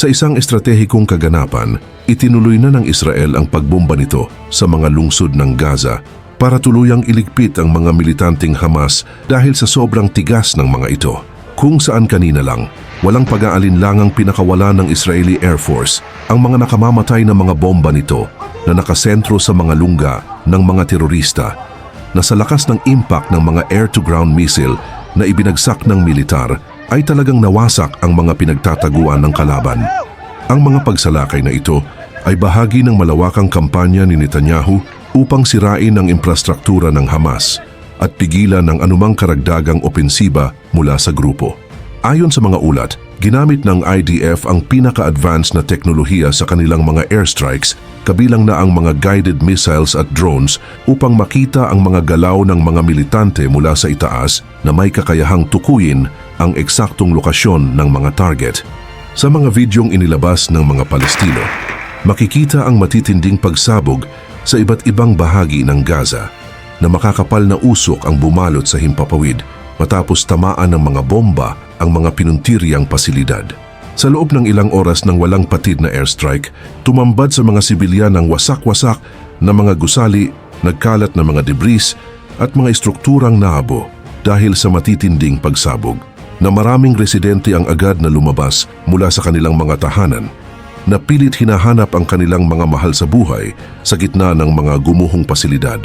Sa isang estratehikong kaganapan, itinuloy na ng Israel ang pagbomba nito sa mga lungsod ng Gaza para tuluyang iligpit ang mga militanteng Hamas dahil sa sobrang tigas ng mga ito. Kung saan kanina lang, walang pag-aalinlangang pinakawala ng Israeli Air Force ang mga nakamamatay na mga bomba nito na nakasentro sa mga lungga ng mga terorista na sa lakas ng impact ng mga air-to-ground missile na ibinagsak ng militar ay talagang nawasak ang mga pinagtataguan ng kalaban. Ang mga pagsalakay na ito ay bahagi ng malawakang kampanya ni Netanyahu upang sirain ang infrastruktura ng Hamas at pigilan ang anumang karagdagang opensiba mula sa grupo. Ayon sa mga ulat, ginamit ng IDF ang pinaka-advanced na teknolohiya sa kanilang mga airstrikes kabilang na ang mga guided missiles at drones upang makita ang mga galaw ng mga militante mula sa itaas na may kakayahang tukuyin ang eksaktong lokasyon ng mga target. Sa mga videong inilabas ng mga Palestino, makikita ang matitinding pagsabog sa iba't ibang bahagi ng Gaza na makakapal na usok ang bumalot sa himpapawid matapos tamaan ng mga bomba ang mga pinuntiryang pasilidad. Sa loob ng ilang oras ng walang patid na airstrike, tumambad sa mga sibilyan ng wasak-wasak na mga gusali, nagkalat na mga debris at mga estrukturang naabo dahil sa matitinding pagsabog na maraming residente ang agad na lumabas mula sa kanilang mga tahanan na pilit hinahanap ang kanilang mga mahal sa buhay sa gitna ng mga gumuhong pasilidad.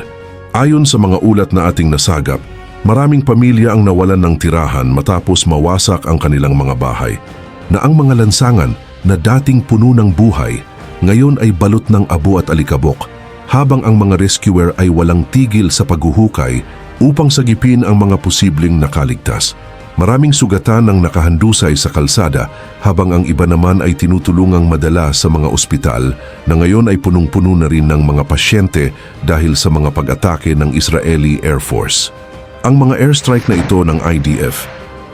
Ayon sa mga ulat na ating nasagap, maraming pamilya ang nawalan ng tirahan matapos mawasak ang kanilang mga bahay na ang mga lansangan na dating puno ng buhay ngayon ay balot ng abo at alikabok habang ang mga rescuer ay walang tigil sa paghuhukay upang sagipin ang mga posibleng nakaligtas. Maraming sugatan ang nakahandusay sa kalsada habang ang iba naman ay tinutulungang madala sa mga ospital na ngayon ay punong-puno na rin ng mga pasyente dahil sa mga pag-atake ng Israeli Air Force. Ang mga airstrike na ito ng IDF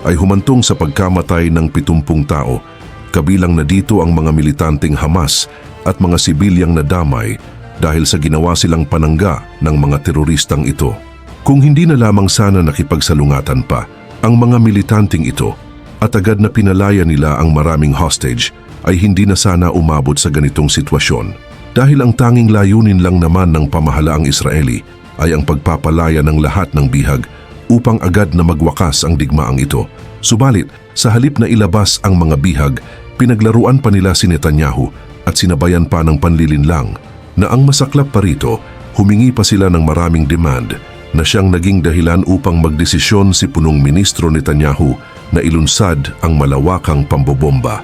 ay humantong sa pagkamatay ng 70 tao, kabilang na dito ang mga militanteng Hamas at mga sibilyang nadamay dahil sa ginawa silang panangga ng mga teroristang ito. Kung hindi na lamang sana nakipagsalungatan pa, ang mga militanteng ito at agad na pinalaya nila ang maraming hostage ay hindi na sana umabot sa ganitong sitwasyon. Dahil ang tanging layunin lang naman ng pamahalaang Israeli ay ang pagpapalaya ng lahat ng bihag upang agad na magwakas ang digmaang ito. Subalit, sa halip na ilabas ang mga bihag, pinaglaruan pa nila si Netanyahu at sinabayan pa ng panlilinlang na ang masaklap pa rito, humingi pa sila ng maraming demand na siyang naging dahilan upang magdesisyon si punong ministro Netanyahu na ilunsad ang malawakang pambobomba.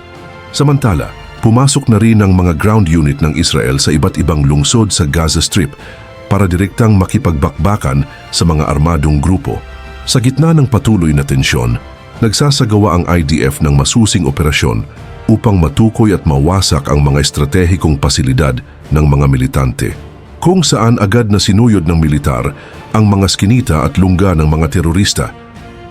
Samantala, pumasok na rin ang mga ground unit ng Israel sa iba't ibang lungsod sa Gaza Strip para direktang makipagbakbakan sa mga armadong grupo. Sa gitna ng patuloy na tensyon, nagsasagawa ang IDF ng masusing operasyon upang matukoy at mawasak ang mga estratehikong pasilidad ng mga militante kung saan agad na sinuyod ng militar ang mga skinita at lungga ng mga terorista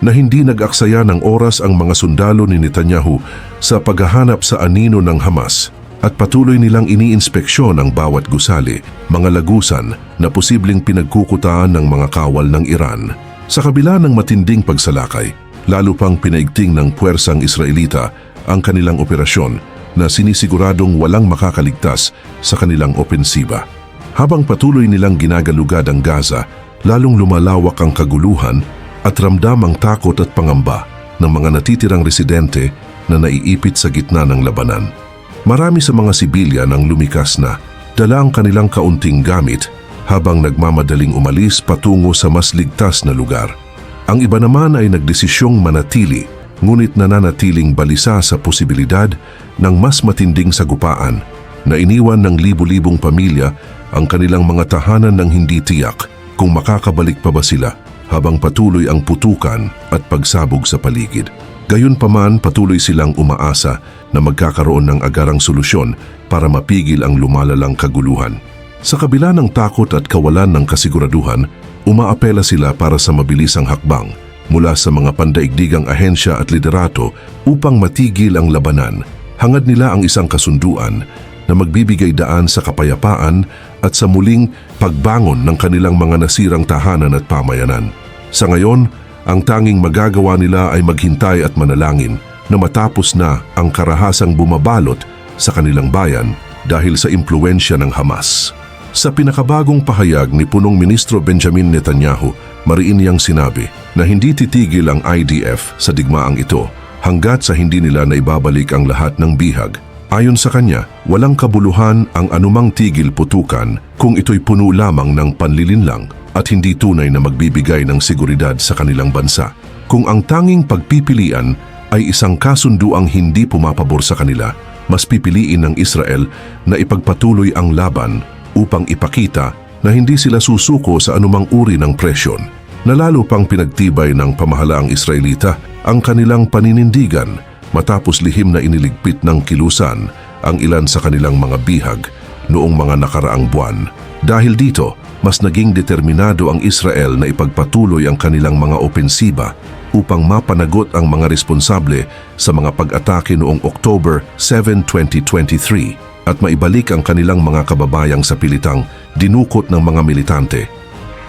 na hindi nag-aksaya ng oras ang mga sundalo ni Netanyahu sa paghahanap sa anino ng Hamas at patuloy nilang iniinspeksyon ang bawat gusali, mga lagusan na posibleng pinagkukutaan ng mga kawal ng Iran. Sa kabila ng matinding pagsalakay, lalo pang pinaigting ng puwersang Israelita ang kanilang operasyon na sinisiguradong walang makakaligtas sa kanilang opensiba. Habang patuloy nilang ginagalugad ang Gaza, lalong lumalawak ang kaguluhan at ramdam ang takot at pangamba ng mga natitirang residente na naiipit sa gitna ng labanan. Marami sa mga sibilyan ang lumikas na dala ang kanilang kaunting gamit habang nagmamadaling umalis patungo sa mas ligtas na lugar. Ang iba naman ay nagdesisyong manatili ngunit nananatiling balisa sa posibilidad ng mas matinding sagupaan na iniwan ng libu-libong pamilya ang kanilang mga tahanan ng hindi tiyak kung makakabalik pa ba sila habang patuloy ang putukan at pagsabog sa paligid. Gayunpaman patuloy silang umaasa na magkakaroon ng agarang solusyon para mapigil ang lumalalang kaguluhan. Sa kabila ng takot at kawalan ng kasiguraduhan, umaapela sila para sa mabilisang hakbang mula sa mga pandaigdigang ahensya at liderato upang matigil ang labanan. Hangad nila ang isang kasunduan na magbibigay daan sa kapayapaan at sa muling pagbangon ng kanilang mga nasirang tahanan at pamayanan. Sa ngayon, ang tanging magagawa nila ay maghintay at manalangin na matapos na ang karahasang bumabalot sa kanilang bayan dahil sa impluensya ng Hamas. Sa pinakabagong pahayag ni punong ministro Benjamin Netanyahu, mariin niyang sinabi na hindi titigil ang IDF sa digmaang ito hanggat sa hindi nila naibabalik ang lahat ng bihag. Ayon sa kanya, walang kabuluhan ang anumang tigil putukan kung ito'y puno lamang ng panlilinlang at hindi tunay na magbibigay ng seguridad sa kanilang bansa. Kung ang tanging pagpipilian ay isang kasunduang hindi pumapabor sa kanila, mas pipiliin ng Israel na ipagpatuloy ang laban upang ipakita na hindi sila susuko sa anumang uri ng presyon. Nalalo pang pinagtibay ng pamahalaang Israelita ang kanilang paninindigan matapos lihim na iniligpit ng kilusan ang ilan sa kanilang mga bihag noong mga nakaraang buwan. Dahil dito, mas naging determinado ang Israel na ipagpatuloy ang kanilang mga opensiba upang mapanagot ang mga responsable sa mga pag-atake noong October 7, 2023 at maibalik ang kanilang mga kababayang sa pilitang dinukot ng mga militante.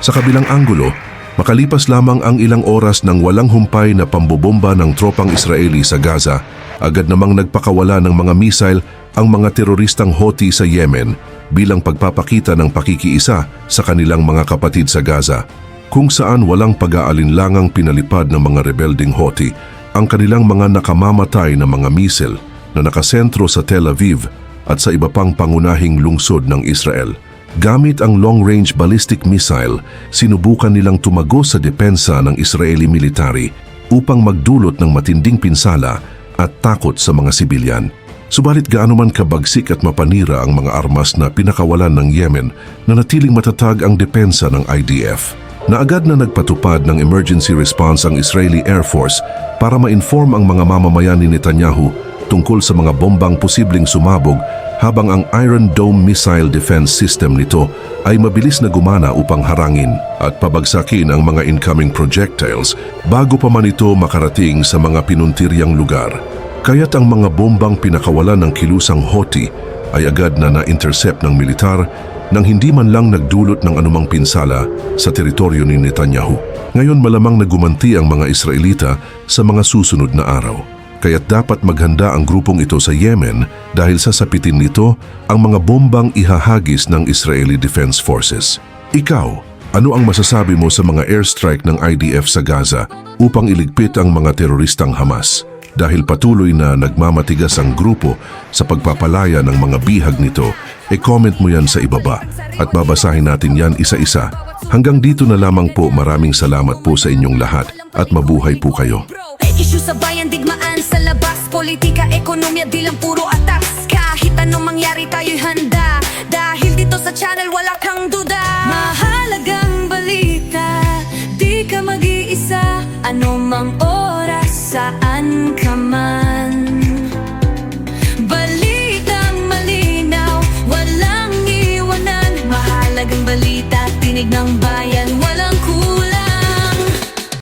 Sa kabilang anggulo, makalipas lamang ang ilang oras ng walang humpay na pambobomba ng tropang Israeli sa Gaza, agad namang nagpakawala ng mga misail ang mga teroristang Houthi sa Yemen bilang pagpapakita ng pakikiisa sa kanilang mga kapatid sa Gaza, kung saan walang pag-aalinlangang pinalipad ng mga rebelding Houthi ang kanilang mga nakamamatay na mga misil na nakasentro sa Tel Aviv at sa iba pang pangunahing lungsod ng Israel. Gamit ang long-range ballistic missile, sinubukan nilang tumagos sa depensa ng Israeli military upang magdulot ng matinding pinsala at takot sa mga sibilyan. Subalit gaano man kabagsik at mapanira ang mga armas na pinakawalan ng Yemen na natiling matatag ang depensa ng IDF. Na agad na nagpatupad ng emergency response ang Israeli Air Force para ma-inform ang mga mamamayan ni Netanyahu tungkol sa mga bombang posibleng sumabog habang ang Iron Dome missile defense system nito ay mabilis na gumana upang harangin at pabagsakin ang mga incoming projectiles bago pa man ito makarating sa mga pinuntiryang lugar. Kaya't ang mga bombang pinakawalan ng kilusang Houthi ay agad na na-intercept ng militar nang hindi man lang nagdulot ng anumang pinsala sa teritoryo ni Netanyahu. Ngayon malamang nagumanti ang mga Israelita sa mga susunod na araw. Kaya't dapat maghanda ang grupong ito sa Yemen dahil sasapitin nito ang mga bombang ihahagis ng Israeli Defense Forces. Ikaw, ano ang masasabi mo sa mga airstrike ng IDF sa Gaza upang iligpit ang mga teroristang Hamas? Dahil patuloy na nagmamatigas ang grupo sa pagpapalaya ng mga bihag nito, e-comment mo yan sa ibaba at babasahin natin yan isa-isa. Hanggang dito na lamang po maraming salamat po sa inyong lahat at mabuhay po kayo. Issue sa bayan, digmaan labas Politika, ekonomiya, di lang puro attacks Kahit anong mangyari tayo'y handa. Dahil dito sa channel wala kang duda. Mahalagang balita, di ka mag-iisa. Ano mang oras, saan ka man. Balitang malinaw, walang iwanan. Mahalagang balita, tinig ng bayan.